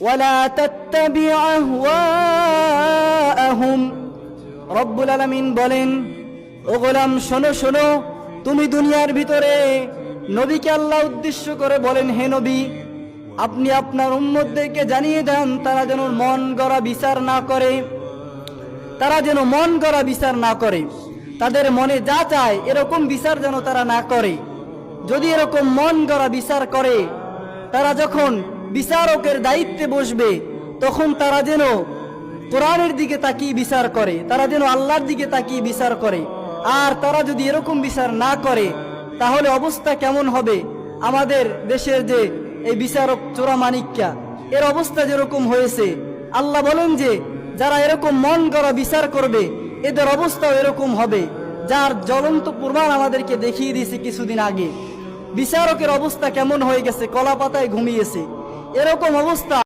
ولا تتبع أهواءهم রব্বুল আলামিন বলেন ও গোলাম শোনো শোনো তুমি দুনিয়ার ভিতরে নবীকে আল্লাহ উদ্দেশ্য করে বলেন হে নবী আপনি আপনার উম্মতদেরকে জানিয়ে দেন তারা যেন মন গড়া বিচার না করে তারা যেন মন গড়া বিচার না করে তাদের মনে যা চায় এরকম বিচার যেন তারা না করে যদি এরকম মন গড়া বিচার করে তারা যখন বিচারকের দায়িত্বে বসবে, তখন তারা যেন কোরআনের দিকে তাকিয়ে বিচার করে, তারা যেন আল্লাহর দিকে তাকিয়ে বিচার করে। আর তারা যদি এরকম বিচার না করে, তাহলে অবস্থা কেমন হবে? আমাদের দেশের যে এই বিচারক চোরা মানিক্যা এর অবস্থা যেরকম হয়েছে, আল্লাহ বলেন যে, যারা এরকম মন করা বিচার করবে, এদের অবস্থাও এরকম হবে। যার জ্বলন্ত প্রমাণ আমাদেরকে দেখিয়ে দিয়েছে কিছুদিন আগে। বিচারকের অবস্থা কেমন হয়ে গেছে কলা পাতায় ঘুমিয়েছে। এরকম অবস্থা